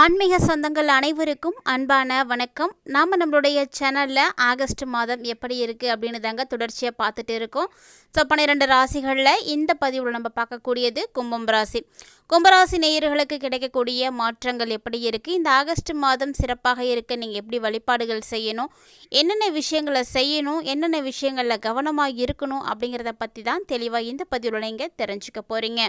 ஆன்மீக சொந்தங்கள் அனைவருக்கும் அன்பான வணக்கம். நாம் நம்மளுடைய சேனலில் ஆகஸ்ட் மாதம் எப்படி இருக்குது அப்படின்னு தாங்க தொடர்ச்சியாக பார்த்துட்டு இருக்கோம். ஸோ பன்னிரெண்டு ராசிகளில் இந்த பதிவில் நம்ம பார்க்கக்கூடியது கும்பம் ராசி. கும்பராசி நேயர்களுக்கு கிடைக்கக்கூடிய மாற்றங்கள் எப்படி இருக்குது இந்த ஆகஸ்ட் மாதம் சிறப்பாக இருக்க. நீங்கள் எப்படி வழிபாடுகள் செய்யணும்? என்னென்ன விஷயங்களை செய்யணும்? என்னென்ன விஷயங்களில் கவனமாக இருக்கணும்? அப்படிங்கிறத பற்றி தான் தெளிவாக இந்த பதிவில் நீங்கள் தெரிஞ்சுக்க போகிறீங்க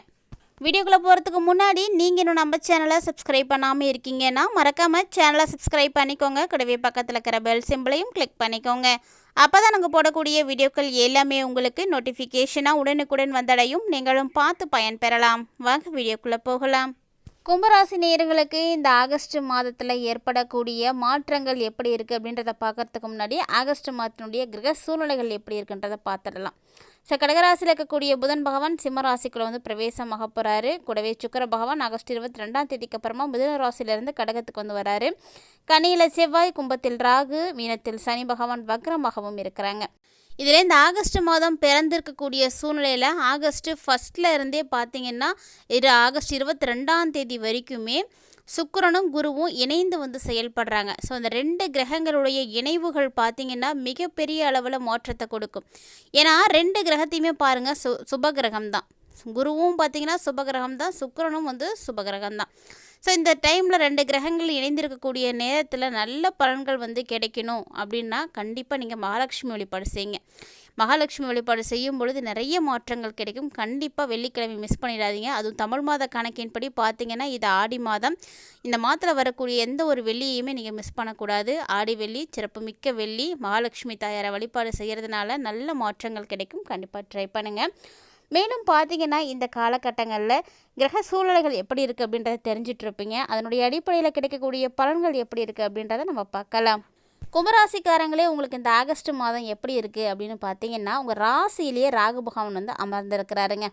வீடியோக்குள்ளே போகிறதுக்கு முன்னாடி நீங்கள் இன்னும் நம்ம சேனலை சப்ஸ்கிரைப் பண்ணாமல் இருக்கீங்கன்னா மறக்காமல் சேனலை சப்ஸ்கிரைப் பண்ணிக்கோங்க. கூடவே பக்கத்தில் இருக்கிற பெல் சிம்பிளையும் கிளிக் பண்ணிக்கோங்க. அப்போ தான் நாங்கள் போடக்கூடிய வீடியோக்கள் எல்லாமே உங்களுக்கு நோட்டிஃபிகேஷனாக உடனுக்குடன் வந்தடையும். நீங்களும் பார்த்து பயன்பெறலாம் வாங்க வீடியோக்குள்ளே போகலாம். கும்பராசி நேயர்களுக்கு இந்த ஆகஸ்ட் மாதத்தில் ஏற்படக்கூடிய மாற்றங்கள் எப்படி இருக்குது அப்படின்றத பார்க்கறதுக்கு முன்னாடி ஆகஸ்ட் மாதத்தினுடைய கிரக சூழ்நிலைகள் எப்படி இருக்குன்றதை பார்த்துடலாம். ஸோ கடகராசியில் இருக்கக்கூடிய புதன் பகவான் சிம்மராசிக்குள்ளே வந்து பிரவேசமாக போகிறாரு கூடவே சுக்கர பகவான் ஆகஸ்ட் இருபத்தி ரெண்டாம் தேதிக்கு அப்புறமா மிதுன ராசியிலேருந்து கடகத்துக்கு வந்து வராரு. கனியில் செவ்வாய் கும்பத்தில் ராகு மீனத்தில் சனி பகவான் வக்ரமாகவும் இருக்கிறாங்க. இதில் இந்த ஆகஸ்ட் மாதம் பிறந்திருக்கக்கூடிய சூழ்நிலையில் ஆகஸ்ட் ஃபஸ்ட்டில் இருந்தே பார்த்தீங்கன்னா இரு ஆகஸ்ட் இருபத்தி ரெண்டாம் தேதி வரைக்குமே சுக்கரனும் குருவும் இணைந்து வந்து செயல்படுறாங்க. ஸோ அந்த ரெண்டு கிரகங்களுடைய இணைவுகள் பார்த்தீங்கன்னா மிகப்பெரிய அளவில் மாற்றத்தை கொடுக்கும். ஏன்னா ரெண்டு கிரகத்தையுமே பாருங்கள் சு சுப கிரகம் தான் குருவும் பார்த்தீங்கன்னா சுபகிரகம் தான் சுக்கரனும் வந்து சுபகிரகம் தான் ஸோ இந்த டைமில் ரெண்டு கிரகங்கள் இணைந்திருக்கக்கூடிய நேரத்தில் நல்ல பலன்கள் வந்து கிடைக்கணும் அப்படின்னா கண்டிப்பாக நீங்கள் மகாலட்சுமி வழிபாடு செய்யுங்க. மகாலட்சுமி வழிபாடு செய்யும் பொழுது நிறைய மாற்றங்கள் கிடைக்கும். கண்டிப்பாக வெள்ளிக்கிழமை மிஸ் பண்ணிடாதீங்க. அதுவும் தமிழ் மாத கணக்கின்படி பார்த்தீங்கன்னா இது ஆடி மாதம். இந்த மாதத்தில் வரக்கூடிய எந்த ஒரு வெள்ளியுமே நீங்கள் மிஸ் பண்ணக்கூடாது. ஆடி வெள்ளி சிறப்பு மிக்க வெள்ளி மகாலட்சுமி தாயாரை வழிபாடு செய்கிறதுனால நல்ல மாற்றங்கள் கிடைக்கும். கண்டிப்பாக ட்ரை பண்ணுங்கள் மேலும் பார்த்தீங்கன்னா இந்த காலகட்டங்களில் கிரக சூழல்கள் எப்படி இருக்குது அப்படின்றத தெரிஞ்சிட்டு இருப்பீங்க அதனுடைய அடிப்படையில் கிடைக்கக்கூடிய பலன்கள் எப்படி இருக்குது அப்படின்றத நம்ம பார்க்கலாம். கும்பராசிக்காரங்களே உங்களுக்கு இந்த ஆகஸ்ட் மாதம் எப்படி இருக்குது அப்படின்னு பார்த்தீங்கன்னா உங்கள் ராசியிலேயே ராகு பகவான் வந்து அமர்ந்திருக்கிறாருங்க.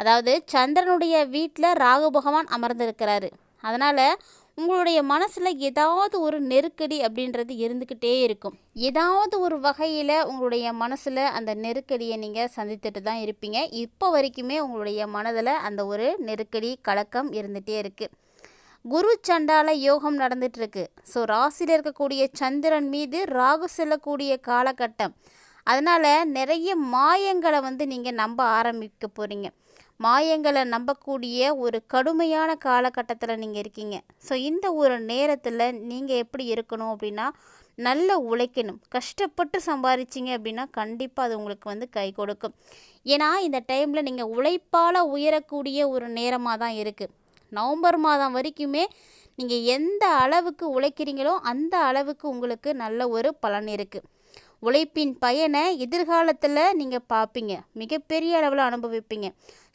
அதாவது சந்திரனுடைய வீட்டில் ராகு பகவான் அமர்ந்திருக்கிறாரு. அதனால் உங்களுடைய மனசில் ஏதாவது ஒரு நெருக்கடி அப்படின்றது இருந்துக்கிட்டே இருக்கும். ஏதாவது ஒரு வகையில் உங்களுடைய மனசில் அந்த நெருக்கடியை நீங்கள் சந்தித்துட்டு தான் இருப்பீங்க. இப்போ வரைக்குமே உங்களுடைய மனதில் அந்த ஒரு நெருக்கடி கலக்கம் இருந்துகிட்டே இருக்குது குரு சண்டால யோகம் நடந்துட்டுருக்கு. ஸோ ராசியில் இருக்கக்கூடிய சந்திரன் மீது ராகு செல்லக்கூடிய காலகட்டம். அதனால் நிறைய மாயங்களை வந்து நீங்கள் நம்ப ஆரம்பிக்க போகிறீங்க மாயங்களை நம்பக்கூடிய ஒரு கடுமையான காலகட்டத்தில் நீங்கள் இருக்கீங்க. ஸோ இந்த ஒரு நேரத்தில் நீங்கள் எப்படி இருக்கணும் அப்படின்னா நல்ல உழைக்கணும். கஷ்டப்பட்டு சம்பாதிச்சிங்க அப்படின்னா கண்டிப்பாக அது உங்களுக்கு வந்து கை கொடுக்கும். ஏன்னா இந்த டைமில் நீங்கள் உழைப்பால் உயரக்கூடிய ஒரு நேரமாக தான் இருக்குது நவம்பர் மாதம் வரைக்குமே நீங்கள் எந்த அளவுக்கு உழைக்கிறீங்களோ அந்த அளவுக்கு உங்களுக்கு நல்ல ஒரு பலன் இருக்குது உழைப்பின் பயனை எதிர்காலத்தில் நீங்கள் பார்ப்பீங்க மிகப்பெரிய அளவில் அனுபவிப்பீங்க.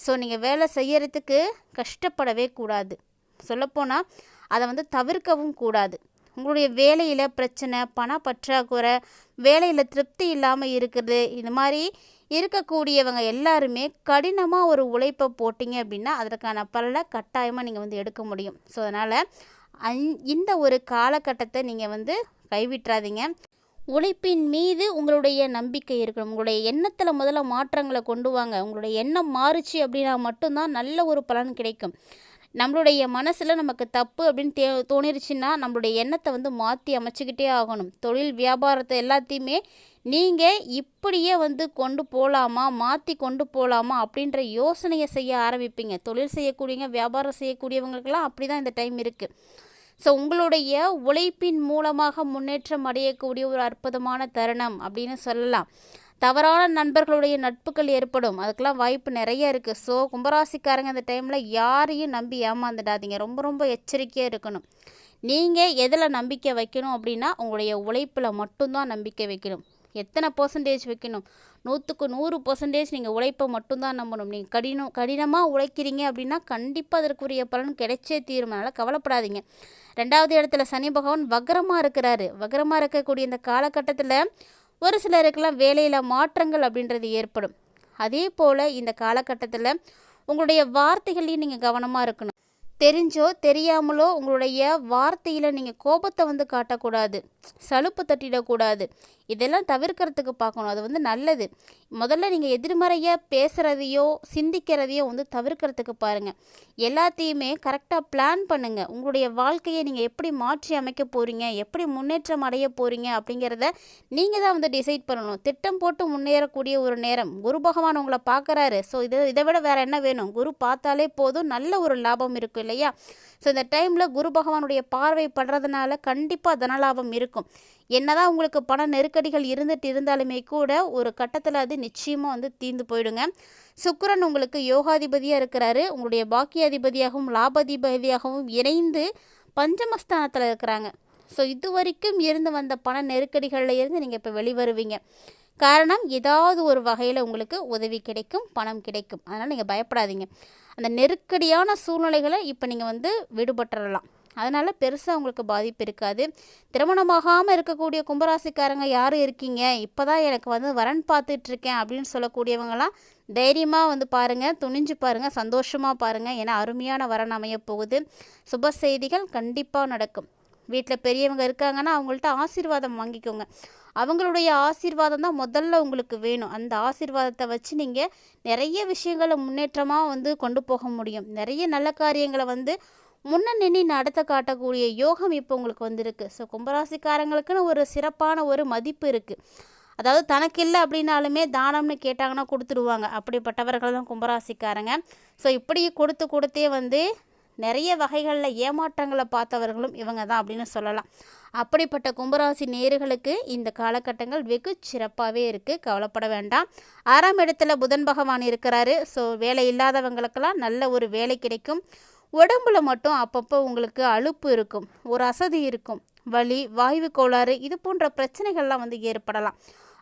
ஸோ நீங்கள் வேலை செய்கிறதுக்கு கஷ்டப்படவே கூடாது. சொல்லப்போனால் அதை வந்து தவிர்க்கவும் கூடாது. உங்களுடைய வேலையில் பிரச்சனை பண பற்றாக்குறை வேலையில் திருப்தி இல்லாமல் இருக்கிறது இது மாதிரி இருக்கக்கூடியவங்க எல்லாருமே கடினமாக ஒரு உழைப்பை போட்டிங்க அப்படின்னா அதற்கான பலனை கட்டாயமாக நீங்கள் வந்து எடுக்க முடியும். ஸோ அதனால் இந்த ஒரு காலகட்டத்தை நீங்கள் வந்து கைவிட்டுறாதீங்க. உழைப்பின் மீது உங்களுடைய நம்பிக்கை இருக்கணும். உங்களுடைய எண்ணத்தில் முதல்ல மாற்றங்களை கொண்டு வாங்க. உங்களுடைய எண்ணம் மாறுச்சு அப்படின்னா மட்டும்தான் நல்ல ஒரு பலன் கிடைக்கும். நம்மளுடைய மனசில் நமக்கு தப்பு அப்படின்னு தே தோணிருச்சுன்னா நம்மளுடைய எண்ணத்தை வந்து மாற்றி அமைச்சிக்கிட்டே ஆகணும். தொழில் வியாபாரத்தை எல்லாத்தையுமே நீங்கள் இப்படியே வந்து கொண்டு போகலாமா மாற்றி கொண்டு போகலாமா அப்படின்ற யோசனையை செய்ய ஆரம்பிப்பீங்க. தொழில் செய்யக்கூடியவங்க வியாபாரம் செய்யக்கூடியவங்களுக்கெல்லாம் அப்படி தான் இந்த டைம் இருக்குது ஸோ உங்களுடைய உழைப்பின் மூலமாக முன்னேற்றம் அடையக்கூடிய ஒரு அற்புதமான தருணம் அப்படின்னு சொல்லலாம். தவறான நண்பர்களுடைய நட்புகள் ஏற்படும். அதுக்கெல்லாம் வாய்ப்பு நிறைய இருக்குது ஸோ கும்பராசிக்காரங்க அந்த டைமில் யாரையும் நம்பி ஏமாந்துடாதீங்க. ரொம்ப ரொம்ப எச்சரிக்கையாக இருக்கணும். நீங்கள் எதில் நம்பிக்கை வைக்கணும் அப்படின்னா உங்களுடைய உழைப்பில் மட்டும்தான் நம்பிக்கை வைக்கணும். எத்தனை பர்சன்டேஜ் வைக்கணும்? நூற்றுக்கு நூறு பர்சன்டேஜ் நீங்கள் உழைப்பை மட்டும்தான் நம்பணும். நீங்கள் கடினம் கடினமாக உழைக்கிறீங்க அப்படின்னா கண்டிப்பாக அதற்குரிய பலன் கிடைச்சே தீரும். அதனால் கவலைப்படாதீங்க. ரெண்டாவது இடத்துல சனி பகவான் வக்ரமாக இருக்கிறாரு. வக்ரமாக இருக்கக்கூடிய இந்த காலகட்டத்தில் ஒரு சிலருக்கெல்லாம் வேலையில் மாற்றங்கள் அப்படின்றது ஏற்படும். அதே போல் இந்த காலகட்டத்தில் உங்களுடைய வார்த்தைகளையும் நீங்கள் கவனமாக இருக்கணும். தெரிஞ்சோ தெரியாமலோ உங்களுடைய வார்த்தையில் நீங்கள் கோபத்தை வந்து காட்டக்கூடாது. சலுப்பு தட்டிடக்கூடாது. இதெல்லாம் தவிர்க்கிறதுக்கு பார்க்கணும். அது வந்து நல்லது. முதல்ல நீங்கள் எதிர்மறையாக பேசுகிறதையோ சிந்திக்கிறதையோ வந்து தவிர்க்கிறதுக்கு பாருங்கள் எல்லாத்தையுமே கரெக்டாக பிளான் பண்ணுங்கள் உங்களுடைய வாழ்க்கையை நீங்கள் எப்படி மாற்றி அமைக்க போகிறீங்க எப்படி முன்னேற்றம் அடைய போகிறீங்க அப்படிங்கிறத நீங்கள் தான் வந்து டிசைட் பண்ணணும். திட்டம் போட்டு முன்னேறக்கூடிய ஒரு நேரம். குரு பகவான் உங்களை பார்க்குறாரு. ஸோ இதை இதை விட வேறு என்ன வேணும்? குரு பார்த்தாலே போதும். நல்ல ஒரு லாபம் இருக்கும் இல்லையா? ஸோ இந்த டைமில் குரு பகவானுடைய பார்வை படுறதுனால கண்டிப்பாக தனலாபம் இருக்கும். என்னதான் உங்களுக்கு பண நெருக்கடிகள் இருந்துட்டு இருந்தாலுமே கூட ஒரு கட்டத்தில் அது நிச்சயமாக வந்து தீர்ந்து போயிடுங்க. சுக்கரன் உங்களுக்கு யோகாதிபதியாக இருக்கிறாரு. உங்களுடைய பாக்கியாதிபதியாகவும் லாபாதிபதியாகவும் இணைந்து பஞ்சமஸ்தானத்தில் இருக்கிறாங்க. ஸோ இது வரைக்கும் இருந்து வந்த பண நெருக்கடிகளில் இருந்து நீங்கள் இப்போ வெளிவருவீங்க. காரணம் ஏதாவது ஒரு வகையில் உங்களுக்கு உதவி கிடைக்கும் பணம் கிடைக்கும். அதனால் நீங்கள் பயப்படாதீங்க. அந்த நெருக்கடியான சூழ்நிலைகளை இப்போ நீங்கள் வந்து விடுபட்டுறலாம். அதனால் பெருசாக உங்களுக்கு பாதிப்பு இருக்காது. திருமணமாகாமல் இருக்கக்கூடிய கும்பராசிக்காரங்க யார் இருக்கீங்க? இப்போ தான் எனக்கு வந்து வரன் பார்த்துட்ருக்கேன் அப்படின்னு சொல்லக்கூடியவங்களாம் தைரியமாக வந்து பாருங்கள் துணிஞ்சு பாருங்கள் சந்தோஷமாக பாருங்கள் ஏன்னா அருமையான வரன் அமைய போகுது. சுப செய்திகள் கண்டிப்பாக நடக்கும். வீட்டில் பெரியவங்க இருக்காங்கன்னா அவங்கள்ட்ட ஆசீர்வாதம் வாங்கிக்கோங்க. அவங்களுடைய ஆசீர்வாதம் தான் முதல்ல உங்களுக்கு வேணும். அந்த ஆசீர்வாதத்தை வச்சு நீங்கள் நிறைய விஷயங்களை முன்னேற்றமாக வந்து கொண்டு போக முடியும். நிறைய நல்ல காரியங்களை வந்து முன்ன நின்று நடத்த காட்டக்கூடிய யோகம் இப்போ உங்களுக்கு வந்திருக்கு. ஸோ கும்பராசிக்காரங்களுக்குன்னு ஒரு சிறப்பான ஒரு மதிப்பு இருக்குது அதாவது தனக்கு இல்லை அப்படின்னாலுமே தானம்னு கேட்டாங்கன்னா கொடுத்துருவாங்க. அப்படிப்பட்டவர்கள் தான் கும்பராசிக்காரங்க. ஸோ இப்படி கொடுத்து கொடுத்தே வந்து நிறைய வகைகளில் ஏமாற்றங்களை பார்த்தவர்களும் இவங்க தான் அப்படின்னு சொல்லலாம். அப்படிப்பட்ட கும்பராசி நேர்களுக்கு இந்த காலகட்டங்கள் வெகு சிறப்பாகவே இருக்குது கவலைப்பட வேண்டாம். ஆறாம் இடத்துல புதன் பகவான் இருக்கிறாரு. ஸோ வேலை இல்லாதவங்களுக்கெல்லாம் நல்ல ஒரு வேலை கிடைக்கும். உடம்புல மட்டும் அப்பப்போ உங்களுக்கு அலுப்பு இருக்கும். ஒரு அசதி இருக்கும். வலி வாய்வு கோளாறு இது போன்ற பிரச்சனைகள்லாம் வந்து ஏற்படலாம்.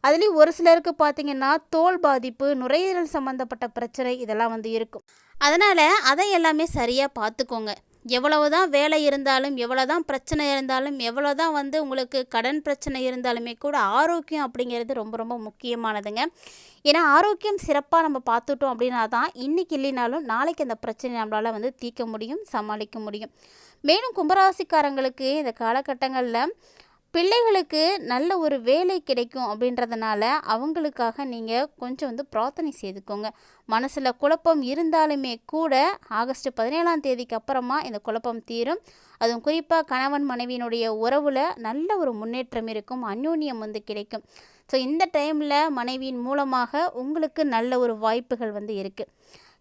அதுலேயும் ஒரு சிலருக்கு பார்த்தீங்கன்னா தோல் பாதிப்பு நுரையீரல் சம்மந்தப்பட்ட பிரச்சனை இதெல்லாம் வந்து இருக்கும். அதனால் அதை எல்லாமே சரியாக பார்த்துக்கோங்க எவ்வளவு தான் வேலை இருந்தாலும் எவ்வளோ தான் பிரச்சனை இருந்தாலும் எவ்வளோ தான் வந்து உங்களுக்கு கடன் பிரச்சனை இருந்தாலுமே கூட ஆரோக்கியம் அப்படிங்கிறது ரொம்ப ரொம்ப முக்கியமானதுங்க. ஏன்னா ஆரோக்கியம் சிறப்பாக நம்ம பார்த்துட்டோம் அப்படின்னா தான் இன்றைக்கி இல்லைனாலும் நாளைக்கு அந்த பிரச்சனை நம்மளால் வந்து தீர்க்க முடியும் சமாளிக்க முடியும். மேலும் கும்பராசிக்காரங்களுக்கு இந்த காலகட்டங்களில் பிள்ளைகளுக்கு நல்ல ஒரு வேலை கிடைக்கும் அப்படின்றதுனால அவங்களுக்காக நீங்கள் கொஞ்சம் வந்து பிரார்த்தனை செய்துக்கோங்க. மனசில் குழப்பம் இருந்தாலுமே கூட ஆகஸ்ட் பதினேழாம் தேதிக்கு அப்புறமா இந்த குழப்பம் தீரும். அதுவும் குறிப்பாக கணவன் மனைவியினுடைய உறவில் நல்ல ஒரு முன்னேற்றம் இருக்கும் அந்யோன்யம் வந்து கிடைக்கும். ஸோ இந்த டைமில் மனைவியின் மூலமாக உங்களுக்கு நல்ல ஒரு வாய்ப்புகள் வந்து இருக்குது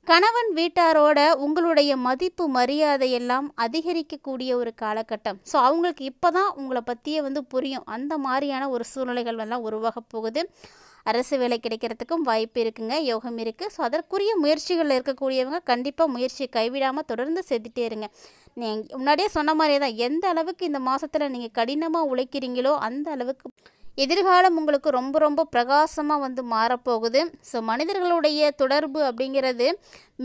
கணவன் வீட்டாரோட உங்களுடைய மதிப்பு மரியாதை எல்லாம் அதிகரிக்கக்கூடிய ஒரு காலகட்டம். ஸோ அவங்களுக்கு இப்போ தான் உங்களை பற்றியே வந்து புரியும். அந்த மாதிரியான ஒரு சூழ்நிலைகள் எல்லாம் உருவாக போகுது. அரசு வேலை கிடைக்கிறதுக்கும் வாய்ப்பு இருக்குங்க யோகம் இருக்குது ஸோ அதற்குரிய முயற்சிகளில் இருக்கக்கூடியவங்க கண்டிப்பாக முயற்சியை கைவிடாமல் தொடர்ந்து செஞ்சுட்டே இருங்க. நீங்கள் முன்னாடியே சொன்ன மாதிரியே தான். எந்த அளவுக்கு இந்த மாதத்தில் நீங்கள் கடினமாக உழைக்கிறீங்களோ அந்த அளவுக்கு எதிர்காலம் உங்களுக்கு ரொம்ப ரொம்ப பிரகாசமாக வந்து மாறப்போகுது. ஸோ மனிதர்களுடைய தொடர்பு அப்படிங்கிறது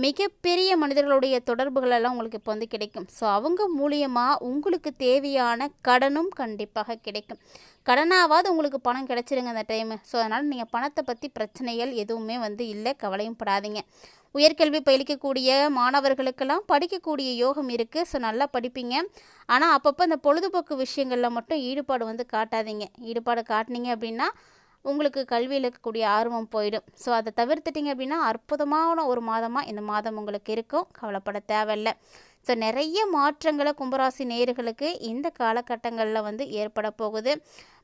மிகப்பெரிய மனிதர்களுடைய தொடர்புகள் எல்லாம் உங்களுக்கு இப்போ வந்து கிடைக்கும். ஸோ அவங்க மூலியமாக உங்களுக்கு தேவையான கடனும் கண்டிப்பாக கிடைக்கும். கடனாவது உங்களுக்கு பணம் கிடச்சிருங்க அந்த டைமு ஸோ அதனால் நீங்கள் பணத்தை பற்றி பிரச்சனைகள் எதுவுமே வந்து இல்லை கவலையும் படாதீங்க. உயர்கல்வி பயிலிக்கக்கூடிய மாணவர்களுக்கெல்லாம் படிக்கக்கூடிய யோகம் இருக்குது ஸோ நல்லா படிப்பீங்க. ஆனால் அப்பப்போ இந்த பொழுதுபோக்கு விஷயங்களில் மட்டும் ஈடுபாடு வந்து காட்டாதீங்க. ஈடுபாடு காட்டினீங்க அப்படின்னா உங்களுக்கு கல்வியில் இருக்கக்கூடிய ஆர்வம் போயிடும். ஸோ அதை தவிர்த்துட்டிங்க அப்படின்னா அற்புதமான ஒரு மாதமாக இந்த மாதம் உங்களுக்கு இருக்கும். கவலைப்பட தேவையில்லை. ஸோ நிறைய மாற்றங்களை கும்பராசி நேர்களுக்கு இந்த காலகட்டங்களில் வந்து ஏற்பட போகுது.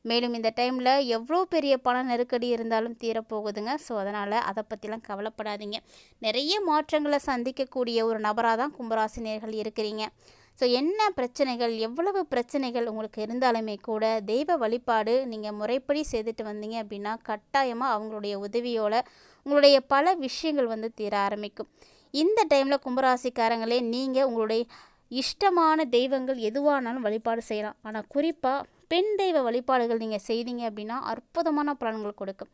மேலும் இந்த டைமில் எவ்வளோ பெரிய பண நெருக்கடி இருந்தாலும் தீரப்போகுதுங்க. ஸோ அதனால் அதை பற்றிலாம் கவலைப்படாதீங்க. நிறைய மாற்றங்களை சந்திக்கக்கூடிய ஒரு நபராக தான் கும்பராசி நேர்கள் இருக்கிறீங்க. ஸோ என்ன பிரச்சனைகள் எவ்வளவு பிரச்சனைகள் உங்களுக்கு இருந்தாலுமே கூட தெய்வ வழிபாடு நீங்கள் முறைப்படி செய்துட்டு வந்தீங்க அப்படின்னா கட்டாயமாக அவங்களுடைய உதவியோட உங்களுடைய பல விஷயங்கள் வந்து தீர ஆரம்பிக்கும். இந்த டைமில் கும்பராசிக்காரங்களே நீங்கள் உங்களுடைய இஷ்டமான தெய்வங்கள் எதுவானாலும் வழிபாடு செய்யலாம். ஆனால் குறிப்பாக பெண் தெய்வ வழிபாடுகள் நீங்கள் செய்தீங்க அப்படின்னா அற்புதமான பலன்கள் கொடுக்கும்.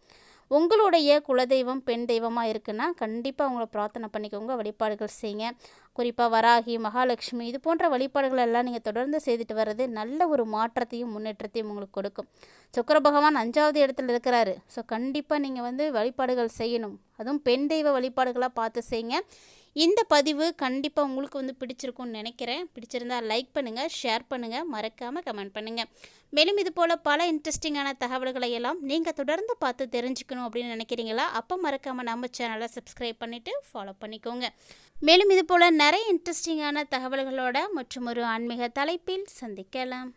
உங்களுடைய குலதெய்வம் பெண் தெய்வமாக இருக்குன்னா கண்டிப்பாக அவங்கள பிரார்த்தனை பண்ணிக்கோங்க வழிபாடுகள் செய்யுங்க. குறிப்பாக வராகி மகாலட்சுமி இது போன்ற வழிபாடுகள் எல்லாம் நீங்கள் தொடர்ந்து செய்துட்டு வர்றது நல்ல ஒரு மாற்றத்தையும் முன்னேற்றத்தையும் உங்களுக்கு கொடுக்கும். சுக்கர பகவான் அஞ்சாவது இடத்துல இருக்கிறாரு. ஸோ கண்டிப்பாக நீங்கள் வந்து வழிபாடுகள் செய்யணும். அதுவும் பெண் தெய்வ வழிபாடுகளாக பார்த்து செய்யுங்க. இந்த பதிவு கண்டிப்பாக உங்களுக்கு வந்து பிடிச்சிருக்கும்னு நினைக்கிறேன். பிடிச்சிருந்தா லைக் பண்ணுங்கள் ஷேர் பண்ணுங்கள் மறக்காமல் கமெண்ட் பண்ணுங்கள் மேலும் இது போல் பல இன்ட்ரெஸ்டிங்கான தகவல்களை எல்லாம் நீங்கள் தொடர்ந்து பார்த்து தெரிஞ்சுக்கணும் அப்படின்னு நினைக்கிறீங்களா? அப்போ மறக்காமல் நம்ம சேனலை சப்ஸ்கிரைப் பண்ணிவிட்டு ஃபாலோ பண்ணிக்கோங்க. மேலும் இது போல் நிறைய இன்ட்ரெஸ்டிங்கான தகவல்களோட மற்றும் ஒரு ஆன்மீக தலைப்பில் சந்திக்கலாம்.